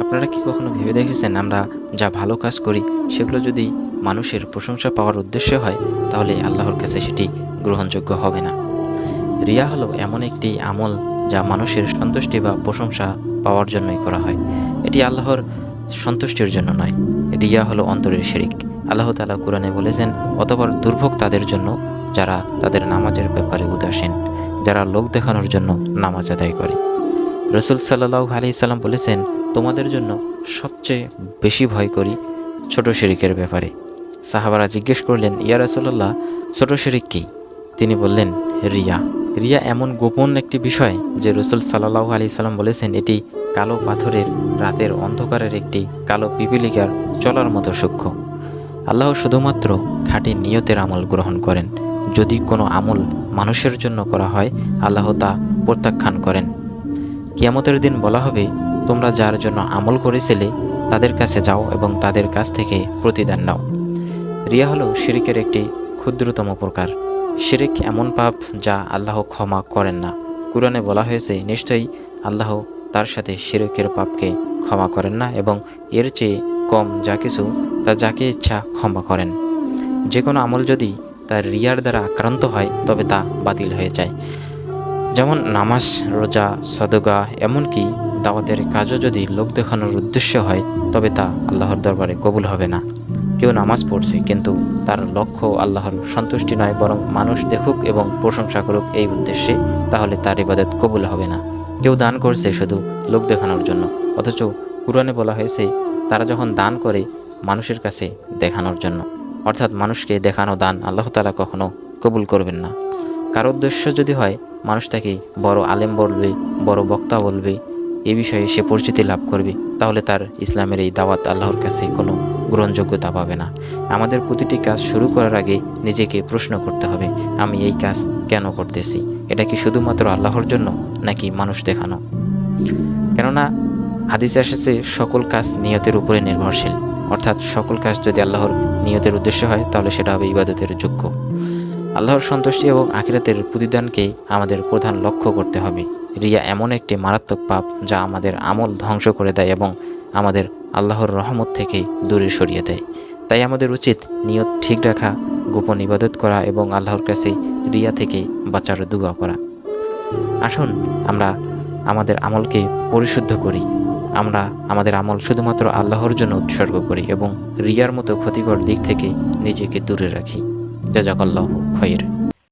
আপনারা কি কখনো ভেবে দেখেছেন আমরা যা ভালো কাজ করি সেগুলো যদি মানুষের প্রশংসা পাওয়ার উদ্দেশ্য হয়, তাহলে আল্লাহর কাছে সেটি গ্রহণযোগ্য হবে না। রিয়া হলো এমন একটি আমল যা মানুষের সন্তুষ্টি বা প্রশংসা পাওয়ার জন্যই করা হয়। এটি আল্লাহর সন্তুষ্টির জন্য নয়। রিয়া হলো অন্তরের শিরিক। আল্লাহ তালা কোরআনে বলেছেন, অতপর দুর্ভোগ তাদের জন্য যারা তাদের নামাজের ব্যাপারে উদাসীন, যারা লোক দেখানোর জন্য নামাজ আদায় করে। রসুল সাল্লাহ আলি সাল্লাম বলেছেন তোমাদের জন্য সবচেয়ে বেশি ভয় করি ছোট শিরিকের ব্যাপারে। সাহাবারা জিজ্ঞেস করলেন, ইয়া রসুল্লাহ ছোট শিরিক কী? তিনি বললেন, রিয়া। রিয়া এমন গোপন একটি বিষয় যে রসুল সাল্লাহ আলি সাল্লাম বলেছেন, এটি কালো পাথরের রাতের অন্ধকারের একটি কালো পিপিলিকার চলার মতো সূক্ষ্ম। আল্লাহ শুধুমাত্র খাঁটি নিয়তের আমল গ্রহণ করেন। যদি কোনো আমল মানুষের জন্য করা হয়, আল্লাহ তা প্রত্যাখ্যান করেন। কিয়ামতের দিন বলা হবে তোমরা যার জন্য আমল করেছিলে, তাদের কাছে যাও এবং তাদের কাছ থেকে প্রতিদান নাও। রিয়া হলো শিরিকের একটি ক্ষুদ্রতম প্রকার। শিরিক এমন পাপ যা আল্লাহ ক্ষমা করেন না। কুরআনে বলা হয়েছে, নিশ্চয়ই আল্লাহ তার সাথে শিরিকের পাপকে ক্ষমা করেন না এবং এর চেয়ে কম যা কিছু তা যাকে ইচ্ছা ক্ষমা করেন। যে কোনো আমল যদি তার রিয়ার দ্বারা আক্রান্ত হয়, তবে তা বাতিল হয়ে যায়। যেমন নামাজ, রোজা, সদগা, এমনকি দাওয়াতের কাজও যদি লোক দেখানোর উদ্দেশ্য হয়, তবে তা আল্লাহর দরবারে কবুল হবে না। কেউ নামাজ পড়ছে, কিন্তু তার লক্ষ্য আল্লাহর সন্তুষ্টি নয়, বরং মানুষ দেখুক এবং প্রশংসা করুক এই উদ্দেশ্যে, তাহলে তার ইবাদত কবুল হবে না। কেউ দান করছে শুধু লোক দেখানোর জন্য, অথচ কুরআনে বলা হয়েছে, তারা যখন দান করে, মানুষের কাছে দেখানোর জন্য। অর্থাৎ মানুষকে দেখানো দান আল্লাহ তালা কখনো কবুল করবেন না। কারও উদ্দেশ্য যদি হয়, মানুষ তাকে বড় আলেম বলবে, বড় বক্তা বলবে এ বিষয়ে সে পরিচিতি লাভ করবে, তাহলে তার ইসলামের এই দাওয়াত আল্লাহর কাছে কোনো গ্রহণযোগ্যতা পাবে না। আমাদের প্রতিটি কাজ শুরু করার আগে নিজেকে প্রশ্ন করতে হবে, আমি এই কাজ কেন করতেছি? এটা কি শুধুমাত্র আল্লাহর জন্য, নাকি মানুষ দেখানো? কেননা, হাদিসে এসেছে, সকল কাজ নিয়তের উপরে নির্ভরশীল। অর্থাৎ সকল কাজ যদি আল্লাহর নিয়তের উদ্দেশ্য হয়, তাহলে সেটা হবে ইবাদতের যোগ্য। আল্লাহর সন্তুষ্টি এবং আখিরাতের প্রতিদানকেই আমাদের প্রধান লক্ষ্য করতে হবে। রিয়া এমন একটি মারাত্মক পাপ যা আমাদের আমল ধ্বংস করে দেয় এবং আমাদের আল্লাহর রহমত থেকে দূরে সরিয়ে দেয়। তাই আমাদের উচিত নিয়ত ঠিক রাখা, গোপন ইবাদত করা এবং আল্লাহর কাছে রিয়া থেকে বাঁচার দুয়া করা। আসুন, আমরা আমাদের আমলকে পরিশুদ্ধ করি। আমরা আমাদের আমল শুধুমাত্র আল্লাহর জন্য উৎসর্গ করি এবং রিয়ার মতো ক্ষতিকর দিক থেকে নিজেকে দূরে রাখি। যা জাজাকাল্লাহ খয়ের